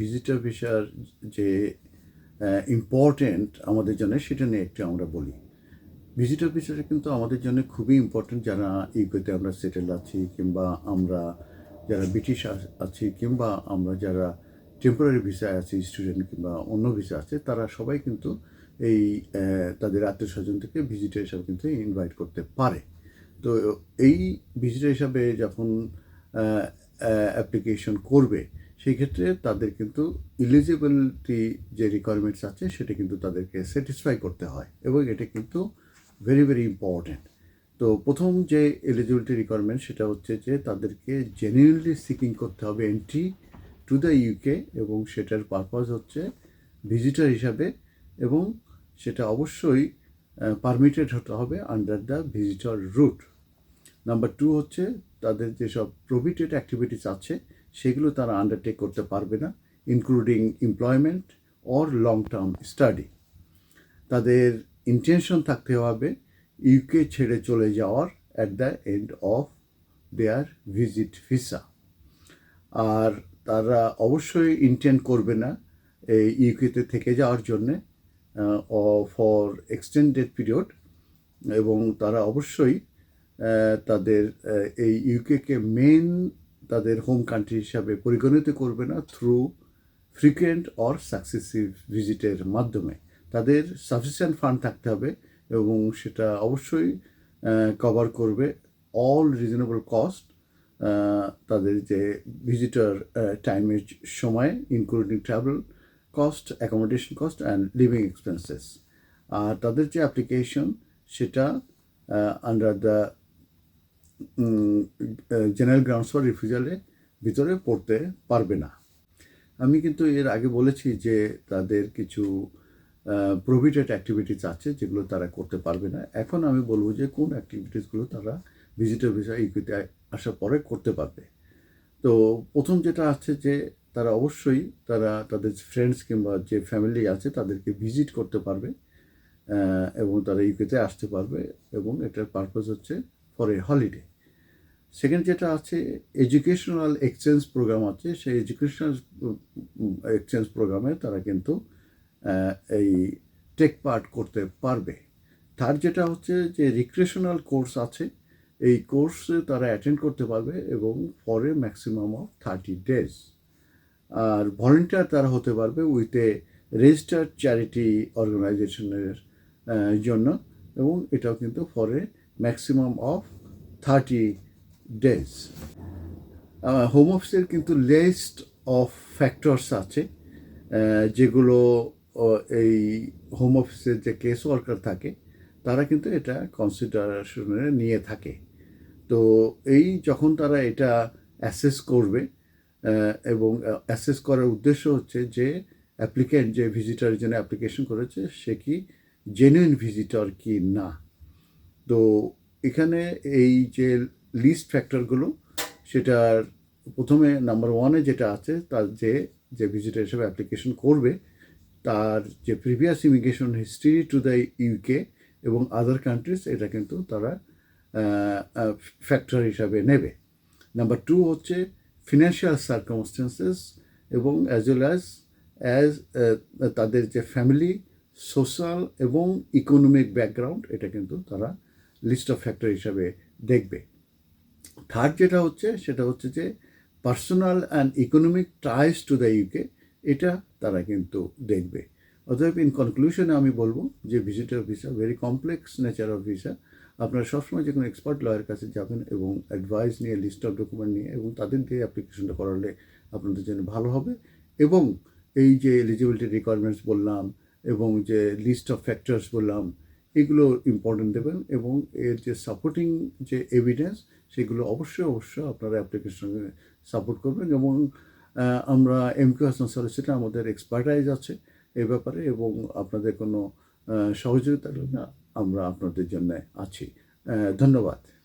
Visitor ভিসার যে important আমাদের জন্য সেটা নিয়ে একটু আমরা বলি। ভিজিটার ভিসাটা কিন্তু আমাদের জন্য খুবই ইম্পর্টেন্ট যারা ইউকেতে আমরা সেটেল আছি কিংবা আমরা যারা ব্রিটিশ আছি কিংবা আমরা যারা টেম্পোরারি ভিসায় আছি স্টুডেন্ট কিংবা অন্য ভিসা আছে, তারা সবাই কিন্তু এই তাদের আত্মীয় থেকে ভিজিটার হিসাবে কিন্তু ইনভাইট করতে পারে। তো এই ভিজিটার হিসাবে যখন অ্যাপ্লিকেশন করবে সেই ক্ষেত্রে তাদের কিন্তু ইলিজিবিলিটি যে রিকোয়ারমেন্টস আছে, সেটা কিন্তু তাদেরকে স্যাটিসফাই করতে হয় এবং এটা কিন্তু ভেরি ভেরি ইম্পর্ট্যান্ট তো প্রথম যে এলিজিবিলিটি রিকোয়ারমেন্ট সেটা হচ্ছে যে তাদেরকে জেনুইনলি সিকিং করতে হবে এন্ট্রি টু দ্য ইউকে এবং সেটার পারপাস হচ্ছে ভিজিটার হিসাবে এবং সেটা অবশ্যই পারমিটেড হতে হবে under the visitor route number two হচ্ছে তাদের যেসব প্রভিটেড অ্যাক্টিভিটিস আছে সেগুলো তারা আন্ডারটেক করতে পারবে না including employment or long term study তাদের ইন্টেনশন থাকতে হবে ইউকে ছেড়ে চলে যাওয়ার at the end of their visit visa আর তারা অবশ্যই ইন্টেন্ড করবে না এই ইউকেতে থেকে যাওয়ার জন্যে ফর এক্সটেন্ডেড পিরিয়ড এবং তারা অবশ্যই তাদের এই ইউকেকে মেন তাদের হোম কান্ট্রি হিসাবে পরিগণিত করবে না থ্রু ফ্রিকুয়েন্ট অর সাকসেসিভ ভিজিটের মাধ্যমে। তাদের সাফিসিয়েন্ট ফান্ড থাকতে হবে এবং সেটা অবশ্যই কভার করবে অল রিজনেবল কস্ট তাদের যে ভিজিটর টাইমের সময় including travel cost accommodation cost and living expenses আর তাদের যে অ্যাপ্লিকেশন সেটা under the general grounds for রিফিউজালের ভিতরে পড়তে পারবে না। আমি কিন্তু এর আগে বলেছি যে তাদের কিছু প্রভিটেড অ্যাক্টিভিটিস আছে যেগুলো তারা করতে পারবে না। এখন আমি বলব যে কোন অ্যাক্টিভিটিসগুলো তারা ভিজিটর ভিসা ইকুইতে আসার পরে করতে পারবে। তো প্রথম যেটা আছে যে তারা অবশ্যই তারা তাদের ফ্রেন্ডস কিংবা যে ফ্যামিলি আছে তাদেরকে ভিজিট করতে পারবে এবং তারা ইউকেতে আসতে পারবে এবং এটার পারপাস হচ্ছে ফর এ হলিডে সেকেন্ড যেটা আছে এডুকেশনাল এক্সচেঞ্জ প্রোগ্রাম আছে, সেই এডুকেশনাল এক্সচেঞ্জ প্রোগ্রামে তারা কিন্তু এই টেক পার্ট করতে পারবে। থার্ড যেটা হচ্ছে যে রিক্রিয়েশনাল কোর্স আছে, এই কোর্সে তারা অ্যাটেন্ড করতে পারবে এবং for maximum of thirty days R volunteer তারা হতে পারবে উইথ এ রেজিস্টার্ড চ্যারিটি অর্গানাইজেশনের জন্য এবং এটাও কিন্তু for maximum of thirty days home অফিসের কিন্তু লিস্ট অফ ফ্যাক্টরস আছে যেগুলো এই হোম অফিসের যে কেস ওয়ার্কার থাকে, তারা কিন্তু এটা কনসিডারেশনে নিয়ে থাকে। তো এই যখন তারা এটা অ্যাসেস করবে এবং অ্যাসেস করার উদ্দেশ্য হচ্ছে যে অ্যাপ্লিকেন্ট যে ভিজিটারের জন্য অ্যাপ্লিকেশন করেছে, সে কি জেনুইন ভিজিটর কি না? তো এখানে এই যে লিস্ট ফ্যাক্টরগুলো সেটার প্রথমে নাম্বার ওয়ানে যেটা আছে, তার যে যে ভিজিটার হিসেবে অ্যাপ্লিকেশন করবে, তার যে previous immigration history to the UK এবং আদার কান্ট্রিজ এটা কিন্তু তারা ফ্যাক্টর হিসাবে নেবে। নাম্বার টু হচ্ছে ফিনান্সিয়াল সার্কামস্টেন্সেস এবং অ্যাজ ওয়েল অ্যাজ অ্যাজ তাদের যে ফ্যামিলি সোশ্যাল এবং ইকোনমিক ব্যাকগ্রাউন্ড এটা কিন্তু তারা লিস্ট অফ ফ্যাক্টর হিসাবে দেখবে। থার্ড যেটা হচ্ছে, সেটা হচ্ছে যে personal and economic ties to the UK এটা তারা কিন্তু দেখবে। অতএব ইন কনক্লুশনে আমি বলব যে visitor visa very complex nature of visa আপনারা সবসময় যে কোনো এক্সপার্ট লয়ের কাছে যাবেন এবং অ্যাডভাইস নিয়ে লিস্ট অফ ডকুমেন্ট নিয়ে এবং তাদের দিয়ে অ্যাপ্লিকেশনটা করালে আপনাদের জন্য ভালো হবে। এবং এই যে এলিজিবিলিটি রিকোয়ারমেন্টস বললাম এবং যে লিস্ট অফ ফ্যাক্টরস বললাম এগুলো ইম্পর্টেন্ট দেবেন এবং এর যে সাপোর্টিং যে এভিডেন্স সেগুলো অবশ্যই অবশ্যই আপনারা অ্যাপ্লিকেশনে সাপোর্ট করবেন। এবং আমরা এম কিউ হাসান সলিসিটার আমাদের এক্সপার্টাইজ আছে এ ব্যাপারে এবং আপনাদের কোনো সহযোগিতা আমরা আপনাদের জন্য আছি। ধন্যবাদ।